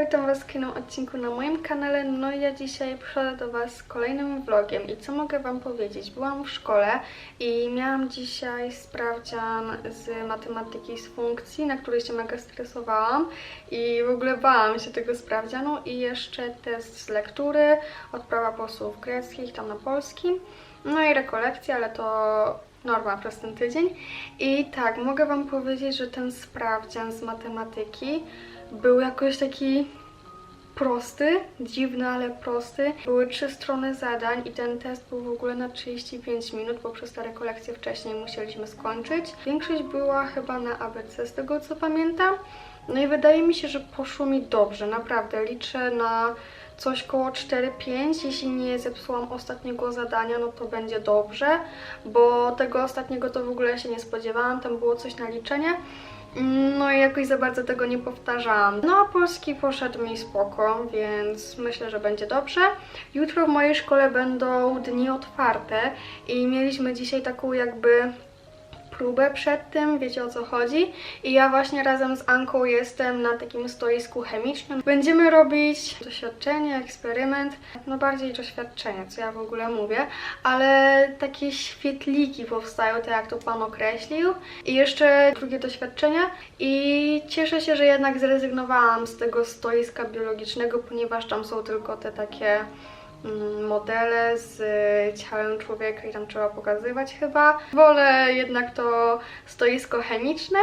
witam Was w kolejnym odcinku na moim kanale. No ja dzisiaj przychodzę do Was z kolejnym vlogiem i co mogę Wam powiedzieć? Byłam w szkole i miałam dzisiaj sprawdzian z matematyki z funkcji, na której się mega stresowałam i w ogóle bałam się tego sprawdzianu i jeszcze test z lektury, odprawa po słów greckich, tam na polskim, no i rekolekcja, ale to norma przez ten tydzień. I tak, mogę Wam powiedzieć, że ten sprawdzian z matematyki był jakoś taki prosty, dziwny, ale prosty. Były trzy strony zadań i ten test był w ogóle na 35 minut, bo przez te rekolekcje wcześniej musieliśmy skończyć. Większość była chyba na ABC, z tego co pamiętam. No i wydaje mi się, że poszło mi dobrze, naprawdę. Liczę na coś koło 4-5. Jeśli nie zepsułam ostatniego zadania, no to będzie dobrze, bo tego ostatniego to w ogóle się nie spodziewałam, tam było coś na liczenie. No i jakoś za bardzo tego nie powtarzałam. No a polski poszedł mi spoko, więc myślę, że będzie dobrze. Jutro w mojej szkole będą dni otwarte i mieliśmy dzisiaj taką jakby próbę przed tym, wiecie o co chodzi. I ja właśnie razem z Anką jestem na takim stoisku chemicznym. Będziemy robić doświadczenie, eksperyment, no bardziej doświadczenie, co ja w ogóle mówię, ale takie świetliki powstają, tak jak to Pan określił. I jeszcze drugie doświadczenie i cieszę się, że jednak zrezygnowałam z tego stoiska biologicznego, ponieważ tam są tylko te takie modele z y, ciałem człowieka i tam trzeba pokazywać chyba. Wolę jednak to stoisko chemiczne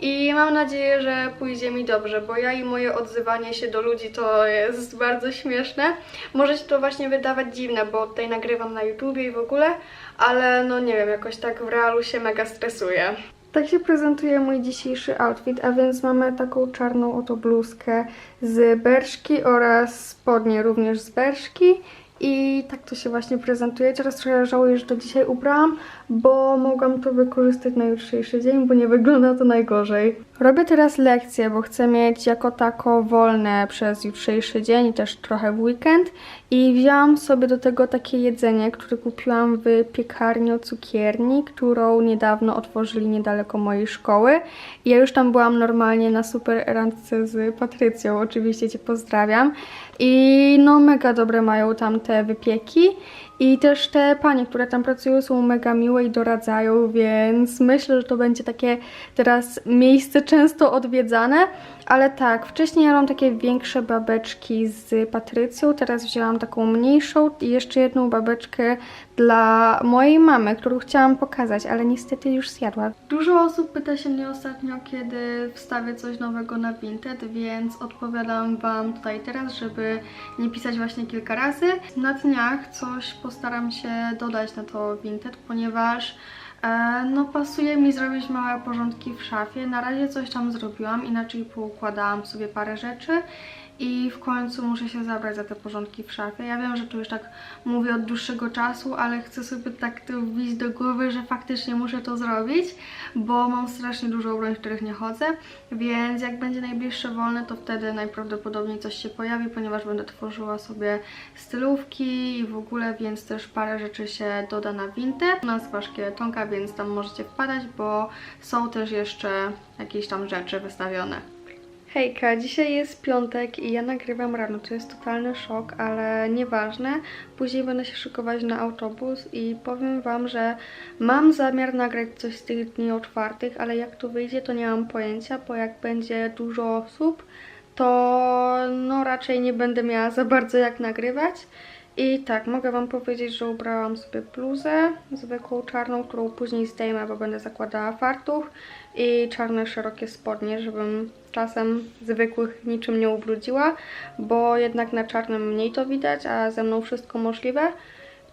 i mam nadzieję, że pójdzie mi dobrze, bo ja i moje odzywanie się do ludzi to jest bardzo śmieszne. Może się to właśnie wydawać dziwne, bo tutaj nagrywam na YouTubie i w ogóle, ale no nie wiem, jakoś tak w realu się mega stresuję. Tak się prezentuje mój dzisiejszy outfit, a więc mamy taką czarną oto bluzkę z berszki oraz spodnie również z berszki. I tak to się właśnie prezentuje. Teraz trochę żałuję, że to dzisiaj ubrałam, bo mogłam to wykorzystać na jutrzejszy dzień, bo nie wygląda to najgorzej. Robię teraz lekcje, bo chcę mieć jako tako wolne przez jutrzejszy dzień i też trochę w weekend. I wzięłam sobie do tego takie jedzenie, które kupiłam w piekarni cukierni, którą niedawno otworzyli niedaleko mojej szkoły. I ja już tam byłam normalnie na super randce z Patrycją, oczywiście Cię pozdrawiam. I no mega dobre mają tam te wypieki. I też te panie, które tam pracują, są mega miłe i doradzają, więc myślę, że to będzie takie teraz miejsce często odwiedzane. Ale tak, wcześniej ja mam takie większe babeczki z Patrycją, teraz wzięłam taką mniejszą i jeszcze jedną babeczkę dla mojej mamy, którą chciałam pokazać, ale niestety już zjadła. Dużo osób pyta się mnie ostatnio, kiedy wstawię coś nowego na Vinted, więc odpowiadam Wam tutaj teraz, żeby nie pisać właśnie kilka razy. Na dniach coś postaram się dodać na to Vinted, ponieważ E, No pasuje mi zrobić małe porządki w szafie. Na razie coś tam zrobiłam, inaczej poukładałam sobie parę rzeczy i w końcu muszę się zabrać za te porządki w szafie. Ja wiem, że tu już tak mówię od dłuższego czasu, ale chcę sobie tak to wbić do głowy, że faktycznie muszę to zrobić, bo mam strasznie dużo ubrań, w których nie chodzę, więc jak będzie najbliższe wolne, to wtedy najprawdopodobniej coś się pojawi, ponieważ będę tworzyła sobie stylówki i w ogóle, więc też parę rzeczy się doda na Vinted. Nazywa Szkieletonka, więc tam możecie wpadać, bo są też jeszcze jakieś tam rzeczy wystawione. Hejka, dzisiaj jest piątek i ja nagrywam rano. To jest totalny szok, ale nieważne. Później będę się szykować na autobus i powiem Wam, że mam zamiar nagrać coś z tych dni otwartych, ale jak to wyjdzie, to nie mam pojęcia, bo jak będzie dużo osób, to no raczej nie będę miała za bardzo jak nagrywać. I tak, mogę Wam powiedzieć, że ubrałam sobie bluzę zwykłą czarną, którą później zdejmę, bo będę zakładała fartuch i czarne szerokie spodnie, żebym czasem zwykłych niczym nie ubrudziła, bo jednak na czarnym mniej to widać, a ze mną wszystko możliwe.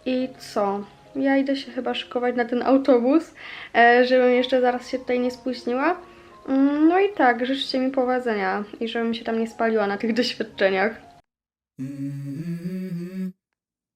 I co? Ja idę się chyba szykować na ten autobus, e, żebym jeszcze zaraz się tutaj nie spóźniła. Mm, No i tak, życzcie mi powodzenia i żebym się tam nie spaliła na tych doświadczeniach.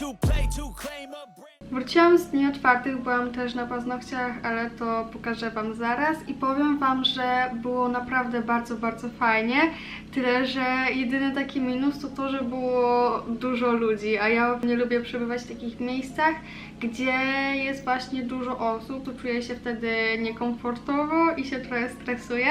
two. Wróciłam z dni otwartych, byłam też na paznokciach, ale to pokażę Wam zaraz i powiem Wam, że było naprawdę bardzo, bardzo fajnie. Tyle, że jedyny taki minus to to, że było dużo ludzi, a ja nie lubię przebywać w takich miejscach, gdzie jest właśnie dużo osób, to czuję się wtedy niekomfortowo i się trochę stresuję,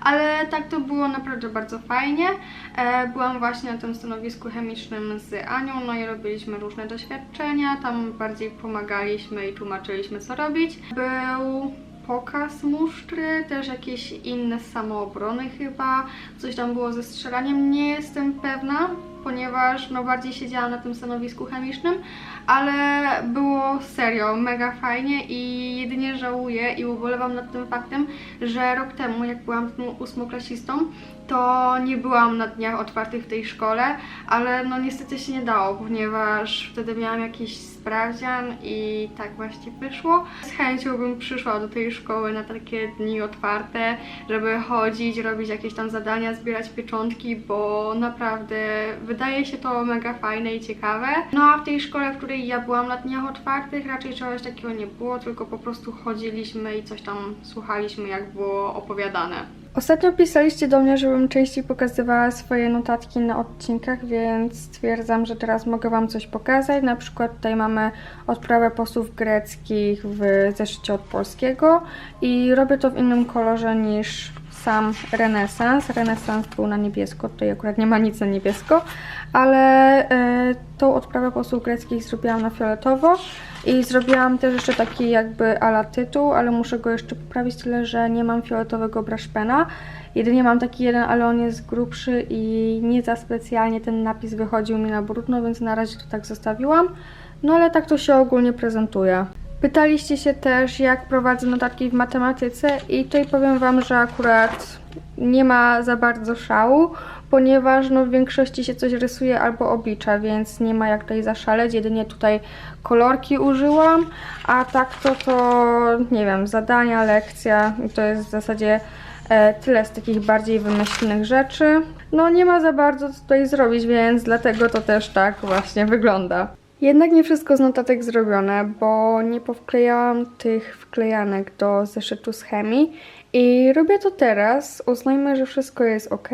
ale tak to było naprawdę bardzo fajnie. E, Byłam właśnie na tym stanowisku chemicznym z Anią, no i robiliśmy różne doświadczenia, tam bardziej pomagaliśmy i tłumaczyliśmy co robić. Był pokaz musztry, też jakieś inne samoobrony chyba, coś tam było ze strzelaniem, nie jestem pewna, ponieważ no bardziej siedziałam na tym stanowisku chemicznym, ale było serio mega fajnie i jedynie żałuję i ubolewam nad tym faktem, że rok temu, jak byłam tym ósmoklasistą, to nie byłam na dniach otwartych w tej szkole, ale no niestety się nie dało, ponieważ wtedy miałam jakiś sprawdzian i tak właśnie wyszło. Z chęcią bym przyszła do tej szkoły na takie dni otwarte, żeby chodzić, robić jakieś tam zadania, zbierać pieczątki, bo naprawdę wydaje się to mega fajne i ciekawe. No a w tej szkole, w której ja byłam na dniach otwartych, raczej czegoś takiego nie było, tylko po prostu chodziliśmy i coś tam słuchaliśmy, jak było opowiadane. Ostatnio pisaliście do mnie, żebym częściej pokazywała swoje notatki na odcinkach, więc stwierdzam, że teraz mogę Wam coś pokazać. Na przykład tutaj mamy odprawę posłów greckich w zeszycie od polskiego i robię to w innym kolorze niż sam renesans. Renesans był na niebiesko, tutaj akurat nie ma nic na niebiesko, ale e, tą odprawę posłów greckich zrobiłam na fioletowo i zrobiłam też jeszcze taki jakby ala tytuł, ale muszę go jeszcze poprawić tyle, że nie mam fioletowego brushpena. Jedynie mam taki jeden, ale on jest grubszy i nie za specjalnie ten napis wychodził mi na brudno, więc na razie to tak zostawiłam. No ale tak to się ogólnie prezentuje. Pytaliście się też, jak prowadzę notatki w matematyce i tutaj powiem Wam, że akurat nie ma za bardzo szału, ponieważ no, w większości się coś rysuje albo oblicza, więc nie ma jak tutaj zaszaleć, jedynie tutaj kolorki użyłam, a tak to to, nie wiem, zadania, lekcja to jest w zasadzie e, tyle z takich bardziej wymyślnych rzeczy. No nie ma za bardzo co tutaj zrobić, więc dlatego to też tak właśnie wygląda. Jednak nie wszystko z notatek zrobione, bo nie powklejałam tych wklejanek do zeszytu z chemii i robię to teraz. Uznajmy, że wszystko jest ok,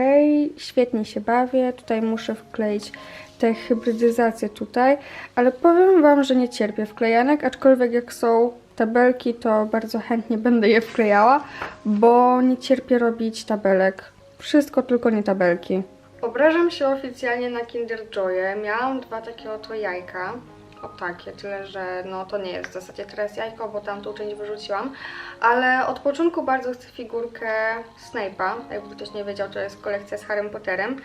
świetnie się bawię. Tutaj muszę wkleić tę hybrydyzację tutaj, ale powiem Wam, że nie cierpię wklejanek, aczkolwiek jak są tabelki, to bardzo chętnie będę je wklejała, bo nie cierpię robić tabelek. Wszystko tylko nie tabelki. Obrażam się oficjalnie na Kinder Joye. Miałam dwa takie oto jajka. O takie, tyle że no to nie jest w zasadzie teraz jajko, bo tamtą część wyrzuciłam. Ale od początku bardzo chcę figurkę Snape'a. Jakby ktoś nie wiedział, to jest kolekcja z Harrym Potterem.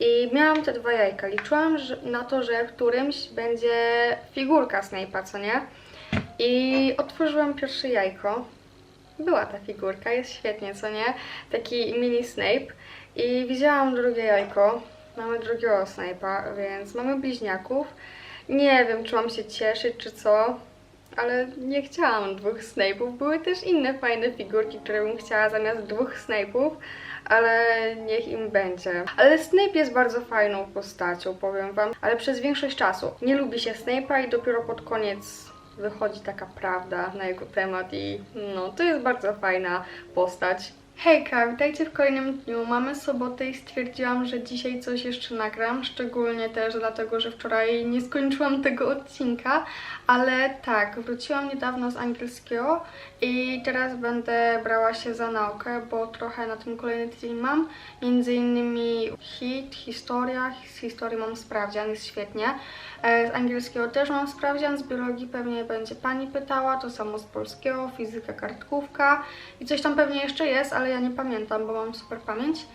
I miałam te dwa jajka. Liczyłam na to, że którymś będzie figurka Snape'a, co nie? I otworzyłam pierwsze jajko. Była ta figurka, jest świetnie, co nie? Taki mini Snape. I widziałam drugie jajko. Mamy drugiego Snape'a, więc mamy bliźniaków. Nie wiem, czy mam się cieszyć, czy co, ale nie chciałam dwóch Snape'ów. Były też inne fajne figurki, które bym chciała zamiast dwóch Snape'ów, ale niech im będzie. Ale Snape jest bardzo fajną postacią, powiem wam, ale przez większość czasu nie lubi się Snape'a i dopiero pod koniec wychodzi taka prawda na jego temat i no, to jest bardzo fajna postać. Hejka, witajcie w kolejnym dniu. Mamy sobotę i stwierdziłam, że dzisiaj coś jeszcze nagram, szczególnie też dlatego, że wczoraj nie skończyłam tego odcinka, ale tak, wróciłam niedawno z angielskiego i teraz będę brała się za naukę, bo trochę na tym kolejny tydzień mam, między innymi hit, historia, z historii mam sprawdzian, jest świetnie. E, Z angielskiego też mam sprawdzian, z biologii pewnie będzie pani pytała, to samo z polskiego, fizyka, kartkówka i coś tam pewnie jeszcze jest, ale ja nie pamiętam, bo mam super pamięć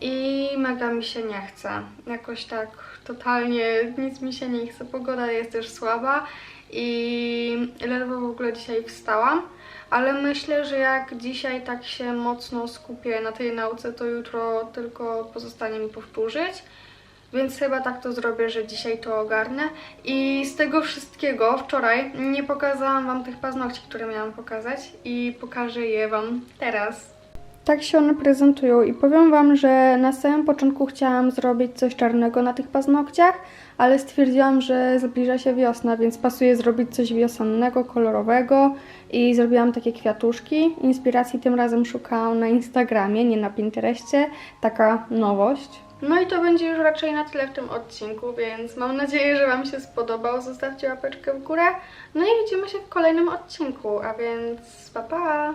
i mega mi się nie chce. Jakoś tak totalnie nic mi się nie chce. Pogoda jest też słaba i ledwo w ogóle dzisiaj wstałam. Ale myślę, że jak dzisiaj tak się mocno skupię na tej nauce, to jutro tylko pozostanie mi powtórzyć. Więc chyba tak to zrobię, że dzisiaj to ogarnę. I z tego wszystkiego wczoraj nie pokazałam Wam tych paznokci, które miałam pokazać i pokażę je Wam teraz. Tak się one prezentują i powiem Wam, że na samym początku chciałam zrobić coś czarnego na tych paznokciach, ale stwierdziłam, że zbliża się wiosna, więc pasuje zrobić coś wiosennego, kolorowego i zrobiłam takie kwiatuszki. Inspiracji tym razem szukałam na Instagramie, nie na Pinterestie. Taka nowość. No i to będzie już raczej na tyle w tym odcinku, więc mam nadzieję, że Wam się spodobał. Zostawcie łapeczkę w górę. No i widzimy się w kolejnym odcinku, a więc pa pa!